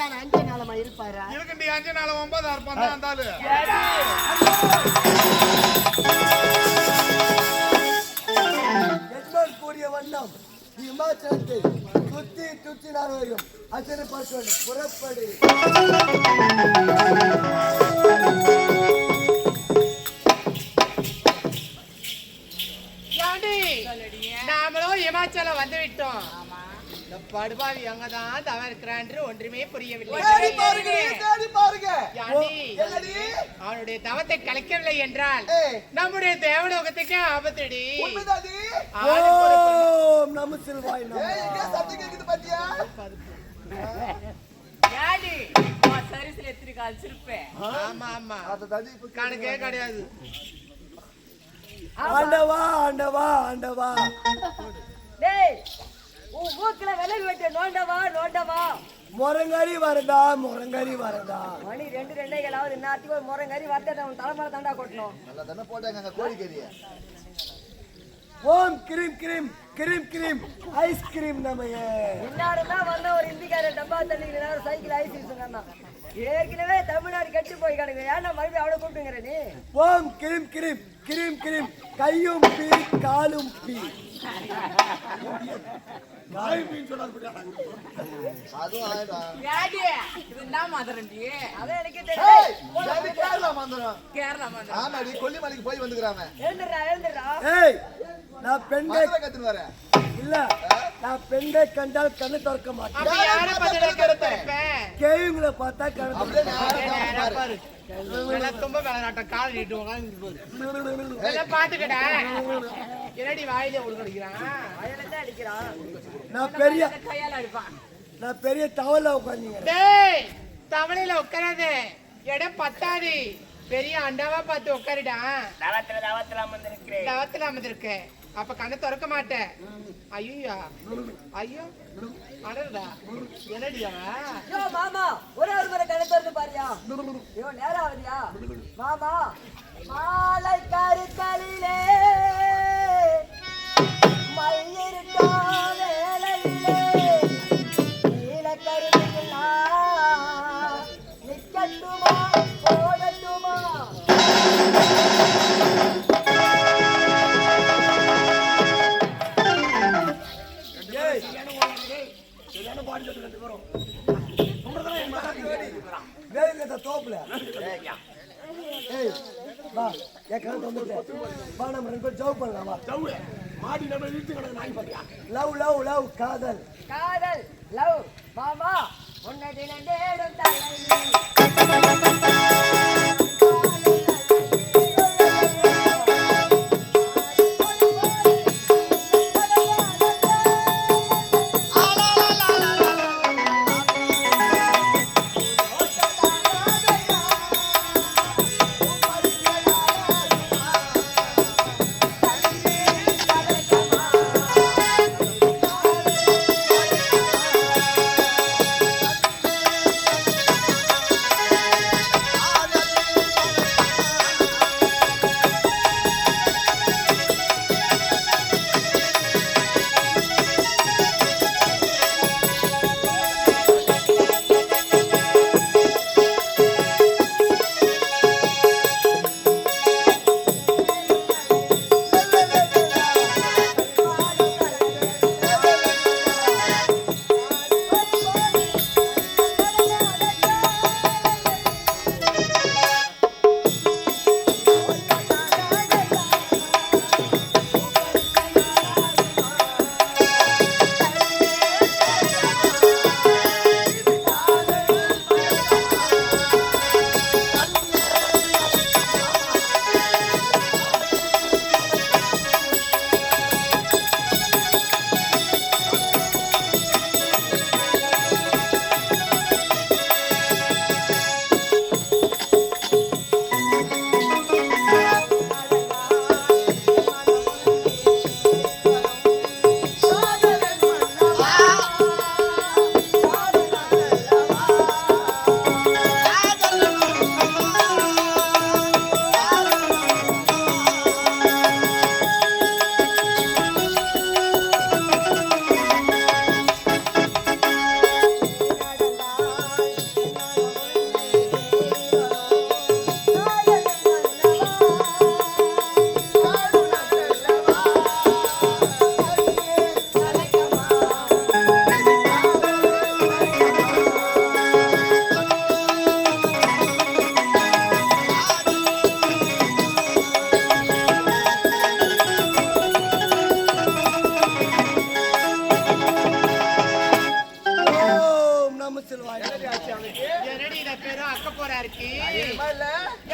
சரியான அஞ்சு நாளமா இருப்பாரா? இருக்குண்டி அஞ்சு நாள் ஒன்பது இருப்பான் தான் கூடிய வண்ணம் இமாச்சலத்தை சுத்தி சுத்தி நான் வரும் அச்சனை பார்க்க வேண்டும் புறப்படு நாமளும் இமாச்சலம் வந்து விட்டோம் படுபாவி அங்கதான் தவ இருக்கிறான்று ஒன்றுமே புரியவில்லை. அவனுடைய தவத்தை கலைக்கவில்லை என்றால். நம்முடைய தேவலோகத்துக்கே ஆபத்தடி. உண்மைதாடி? ஆளுக்கு ஒரு பொண்ணு. ஓம் நம சிவாய் நம. ஏய் இங்க சத்தம் கேக்குது பாத்தியா? ஏடி சரிசில எத்திரி காய்ச்சிருப்பேன் ஆமா ஆமா. இப்ப கணக்கே கிடையாது. ஆண்டவா ஆண்டவா ஆண்டவா. டேய் உன் மூக்குல விலகு வெட்டு நோண்டவா நோண்டவா முரங்கரி வரதா முரங்கரி வரதா? மணி ரெண்டு ரெண்டைகளாவது இன்னத்துக்கு ஒரு முறை கறி வரத்தை உன் தலைமையில தாண்டா கொட்டணும். நல்லா தானே போட்டாங்க அங்க கோழிக்கறிய. ஓம் cream cream cream cream ice cream நமையே இன்னாருன்னா வந்த ஒரு இந்திக்கார டப்பா தண்ணி சைக்கிள் ஐஸ் சொன்னா ஏற்கனவே தமிழ்நாடு கெட்டு போய் கிடக்கு ஏன்னா மறுபடியும் அவனை கூப்பிட்டுங்கிற நீ? ஓம் கிரீம் கிரீம் கிரீம் கிரீம். கையும் பீ காலும் பீ. கொல்லிமலைக்கு போய் வந்துக்கிறாங்க நான் இல்ல. நான் பெண்கள் கண்டால் கண்ணு திறக்க மாட்டேன். கேவிங்களை பார்த்தா கண்ணு வேலை நாட்டம் கால் நீட்டு பாத்துக்கடா என்னடி வாயில அடிக்கிறான்? நான் பெரிய கையால அடிப்பான். நான் பெரிய டவல்ல உட்காந்துங்க டேய் தமிழில உட்காராது. இடம் பத்தாது. பெரிய அண்டாவா பார்த்து உட்காருடா. தவத்துல தவத்துல அப்ப கண்ணை திறக்க மாட்டேன். ஐயோ ஐயோ அடடா என்னடியா? யோ மாமா ஒரே ஒரு முறை கணக்கு வந்து பாரியா. ஐயோ நேரம் ஆகுதியா? மாமா மாலை கருத்தலிலே கணக்கு வந்துட்டு வா நம்ம ரெண்டு பேரும் ஜவ் பண்ணலாம். வா ஜவ் மாடி நம்ம இழுத்து கிடக்கு நாய் பாத்தியா லவ் லவ் லவ் காதல் காதல் லவ். மாமா உன்னை தினம் தேடும் தலை.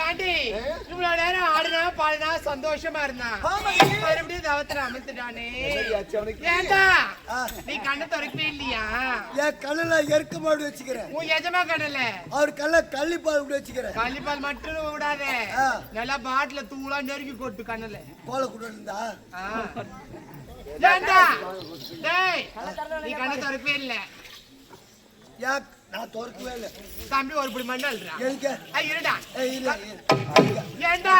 ஏண்டி? இவ்வளவு நேரம் ஆடுனா பாடுனா சந்தோஷமா இருந்தான். மறுபடியும் தவத்துல அவனுக்கு? ஏண்டா. நீ கண்ணை திறக்கவே இல்லையா? என் கண்ணுல எருக்க மாடு வச்சுக்கிறேன் உன் எஜமா கடல அவர் கல்ல கள்ளிப்பால் விட்டு வச்சுக்கிறேன் கள்ளிப்பால் மட்டும் விடாத. நல்லா பாட்டில தூளா நெருங்கி கொட்டு கண்ணுல. கோலை கூட இருந்தா. ஏண்டா? டேய் நீ கண்ணை திறக்கவே இல்ல. நான் திறக்கவே இல்லை. தம்பி ஒரு பிடி எதுக்கு? ஐய் இருடா. இல்ல. ஏண்டா.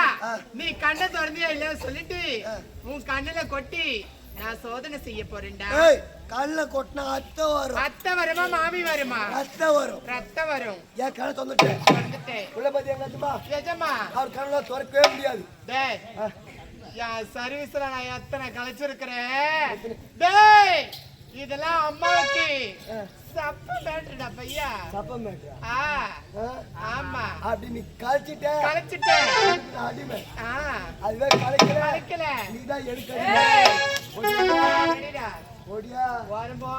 நீ கண்ணை திறந்தியா இல்ல சொல்லிட்டு. உன் கண்ணுல கொட்டி நான் சோதனை செய்ய போறேன்டா. கல்ல கொட்டினா அத்தை வரும். அத்தை வருமா மாமி வருமா? அத்தை வரும். ரத்தம் வரும். ஏன் கண்ணை திறந்துட்டேன் வந்துட்டேன் உள்ள பத்தி எங்காச்சுமா எஜமா. அவர் கண்ணுல திறக்கவே முடியாது. டேய் என் சர்வீஸ்ல நான் எத்தனை கழிச்சிருக்கிறேன் டேய்! சப்ப மேட்டுடா பையா? சப்ப மேட்டா ஆ. ஆமா. அப்படி நீ கழிச்சிட்ட. கழிச்சிட்டேன் அடிமை. ஆ. அதுவே கழிக்கல. கழிக்கல. நீ தான் எடுக்க சரிடா ஓடியா? வரும்போ.